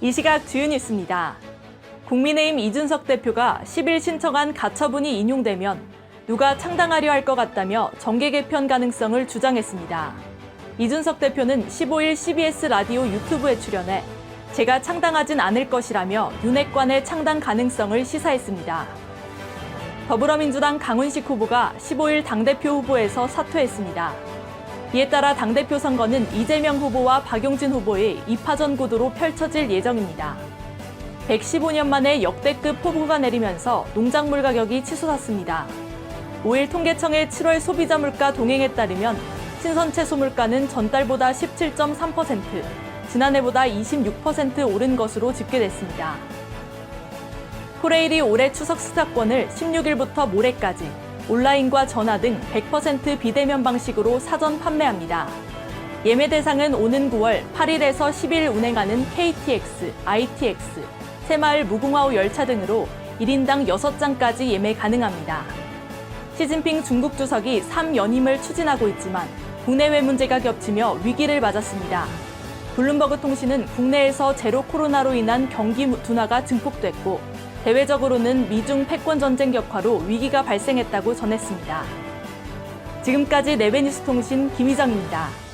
이 시각 주요 뉴스입니다. 국민의힘 이준석 대표가 10일 신청한 가처분이 인용되면 누가 창당하려 할 것 같다며 정계 개편 가능성을 주장했습니다. 이준석 대표는 15일 CBS 라디오 유튜브에 출연해 제가 창당하진 않을 것이라며 윤핵관의 창당 가능성을 시사했습니다. 더불어민주당 강훈식 후보가 15일 당대표 후보에서 사퇴했습니다. 이에 따라 당대표 선거는 이재명 후보와 박용진 후보의 2파전 구도로 펼쳐질 예정입니다. 115년 만에 역대급 폭우가 내리면서 농작물 가격이 치솟았습니다. 5일 통계청의 7월 소비자 물가 동행에 따르면 신선 채소 물가는 전달보다 17.3%, 지난해보다 26% 오른 것으로 집계됐습니다. 코레일이 올해 추석 수사권을 16일부터 모레까지 온라인과 전화 등 100% 비대면 방식으로 사전 판매합니다. 예매 대상은 오는 9월 8일에서 10일 운행하는 KTX, ITX, 새마을 무궁화호 열차 등으로 1인당 6장까지 예매 가능합니다. 시진핑 중국 주석이 3연임을 추진하고 있지만 국내외 문제가 겹치며 위기를 맞았습니다. 블룸버그 통신은 국내에서 제로 코로나로 인한 경기 둔화가 증폭됐고 대외적으로는 미중 패권 전쟁 격화로 위기가 발생했다고 전했습니다. 지금까지 네베뉴스 통신 김희정입니다.